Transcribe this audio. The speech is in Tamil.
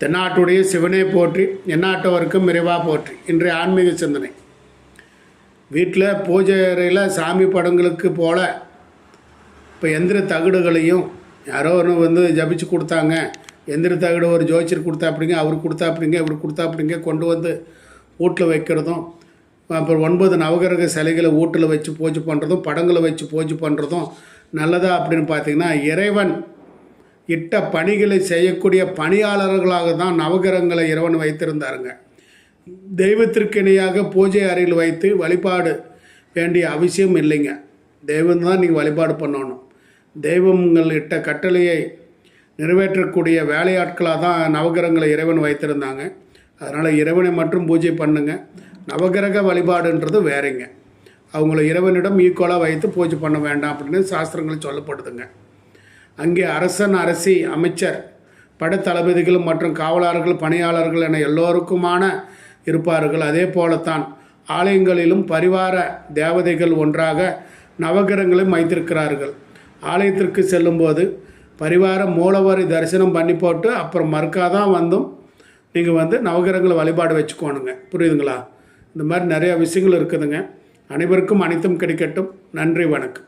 தென்னாட்டுடைய சிவனே போற்றி எந்நாட்டவருக்கும் விரைவாக போற்றி இன்றைய ஆன்மீக சிந்தனை. வீட்டில் பூஜை அறையில் சாமி படங்களுக்கு போல இப்போ எந்திர தகடுகளையும் யாரோ ஒன்று வந்து ஜபிச்சு கொடுத்தாங்க எந்திர தகடு ஒரு ஜோதிச்சர் கொடுத்தாப்பிடிங்க அவர் கொடுத்தாப்பிடிங்க இவர் கொடுத்தாப்பிடிங்க கொண்டு வந்து வீட்டில் வைக்கிறதும் அப்புறம் ஒன்பது நவகிரக சிலைகளை வீட்டில் வச்சு பூஜை பண்ணுறதும் படங்களை வச்சு பூஜை பண்ணுறதும் நல்லதா அப்படின்னு பார்த்தீங்கன்னா இறைவன் இட்ட பணிகளை செய்யக்கூடிய பணியாளர்களாக தான் நவகிரகங்களை இறைவன் வைத்திருந்தாருங்க. தெய்வத்திற்கு இணையாக பூஜை அறையில் வைத்து வழிபாடு வேண்டிய அவசியம் இல்லைங்க. தெய்வம் தான் நீங்கள் வழிபாடு பண்ணணும். தெய்வங்கள் இட்ட கட்டளையை நிறைவேற்றக்கூடிய வேலையாட்களாக தான் நவகிரகங்களை இறைவன் வைத்திருந்தாங்க. அதனால் இறைவனை மட்டும் பூஜை பண்ணுங்க. நவகிரக வழிபாடுன்றது வேறேங்க. அவங்கள இறைவனிடம் ஈக்குவலாக வைத்து பூஜை பண்ண வேண்டாம் அப்படின்னு சாஸ்திரங்கள் சொல்லப்படுதுங்க. அங்கே அரசன் அரசி அமைச்சர் படத்தளபதிகள் மற்றும் காவலர்கள் பணியாளர்கள் என எல்லோருக்குமான இருப்பார்கள். அதே போலத்தான் ஆலயங்களிலும் பரிவார தேவதைகள் ஒன்றாக நவகிரகங்களையும் வைத்திருக்கிறார்கள். ஆலயத்திற்கு செல்லும்போது பரிவார மூலவரை தரிசனம் பண்ணி போட்டு அப்புறம் மறுக்காதான் வந்தும் நீங்கள் வந்து நவகிரகங்களை வழிபாடு வச்சுக்கோணுங்க. புரியுதுங்களா? இந்த மாதிரி நிறையா விஷயங்கள் இருக்குதுங்க. அனைவருக்கும் அனைத்தும் கிடைக்கட்டும். நன்றி வணக்கம்.